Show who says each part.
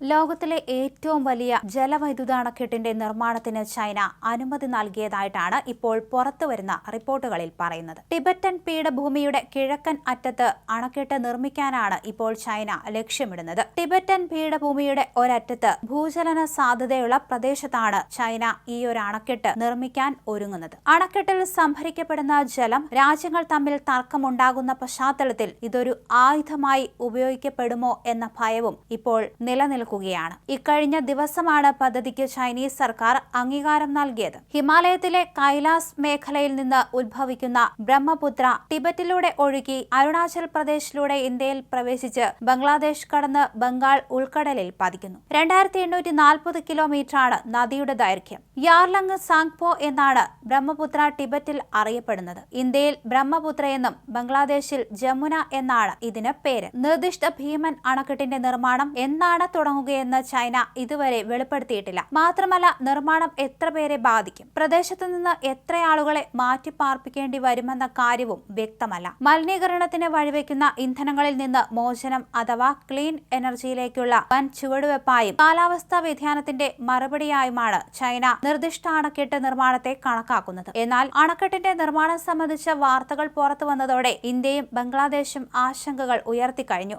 Speaker 1: ലോകത്തിലെ ഏറ്റവും വലിയ ജലവൈദ്യുത അണക്കെട്ടിന്റെ നിർമ്മാണത്തിന് ചൈന അനുമതി നൽകിയതായിട്ടാണ് ഇപ്പോൾ പുറത്തുവരുന്ന റിപ്പോർട്ടുകളിൽ പറയുന്നത്. ടിബറ്റൻ പീഠഭൂമിയുടെ കിഴക്കൻ അറ്റത്ത് അണക്കെട്ട് നിർമ്മിക്കാനാണ് ഇപ്പോൾ ചൈന ലക്ഷ്യമിടുന്നത്. ടിബറ്റൻ പീഠഭൂമിയുടെ ഒരറ്റത്ത് ഭൂചലന സാധ്യതയുള്ള പ്രദേശത്താണ് ചൈന ഈ ഒരു അണക്കെട്ട് നിർമ്മിക്കാൻ ഒരുങ്ങുന്നത്. അണക്കെട്ടിൽ സംഭരിക്കപ്പെടുന്ന ജലം രാജ്യങ്ങൾ തമ്മിൽ തർക്കമുണ്ടാകുന്ന പശ്ചാത്തലത്തിൽ ഇതൊരു ആയുധമായി ഉപയോഗിക്കപ്പെടുമോ എന്ന ഭയവും ഇപ്പോൾ നിലനിൽക്കുകയാണ് ഇക്കഴിഞ്ഞ ദിവസമാണ് പദ്ധതിക്ക് ചൈനീസ് സർക്കാർ അംഗീകാരം നൽകിയത്. ഹിമാലയത്തിലെ കൈലാസ് മേഖലയിൽ നിന്ന് ഉത്ഭവിക്കുന്ന ബ്രഹ്മപുത്ര ടിബറ്റിലൂടെ ഒഴുകി അരുണാചൽ പ്രദേശിലൂടെ ഇന്ത്യയിൽ പ്രവേശിച്ച് ബംഗ്ലാദേശ് കടന്ന് ബംഗാൾ ഉൾക്കടലിൽ പതിക്കുന്നു. രണ്ടായിരത്തി എണ്ണൂറ്റി നാൽപ്പത് കിലോമീറ്ററാണ് നദിയുടെ ദൈർഘ്യം. യാർലങ് സാങ്പോ എന്നാണ് ബ്രഹ്മപുത്ര ടിബറ്റിൽ അറിയപ്പെടുന്നത്. ഇന്ത്യയിൽ ബ്രഹ്മപുത്ര എന്നും ബംഗ്ലാദേശിൽ ജമുന എന്നാണ് ഇതിന് പേര്. നിർദ്ദിഷ്ട ഭീമൻ അണക്കെട്ടിന്റെ നിർമ്മാണം എന്നാണ് തുടങ്ങുകയെന്ന് ചൈന ഇതുവരെ വെളിപ്പെടുത്തിയിട്ടില്ല. മാത്രമല്ല നിർമ്മാണം എത്ര പേരെ ബാധിക്കും? പ്രദേശത്തു നിന്ന് എത്ര ആളുകളെ മാറ്റിപ്പാർപ്പിക്കേണ്ടി വരുമെന്ന കാര്യവും വ്യക്തമല്ല. മലിനീകരണത്തിന് വഴിവെക്കുന്ന ഇന്ധനങ്ങളിൽ നിന്ന് മോചനം അഥവാ ക്ലീൻ എനർജിയിലേക്കുള്ള വൻ ചുവടുവെപ്പായും കാലാവസ്ഥാ വ്യതിയാനത്തിന്റെ മറുപടിയായുമാണ് ചൈന നിർദ്ദിഷ്ട അണക്കെട്ട് നിർമ്മാണത്തെ കണക്കാക്കുന്നത്. എന്നാൽ അണക്കെട്ടിന്റെ നിർമ്മാണം സംബന്ധിച്ച വാർത്തകൾ പുറത്തു വന്നതോടെ ഇന്ത്യയും ബംഗ്ലാദേശും ആശങ്കകൾ ഉയർത്തിക്കഴിഞ്ഞു.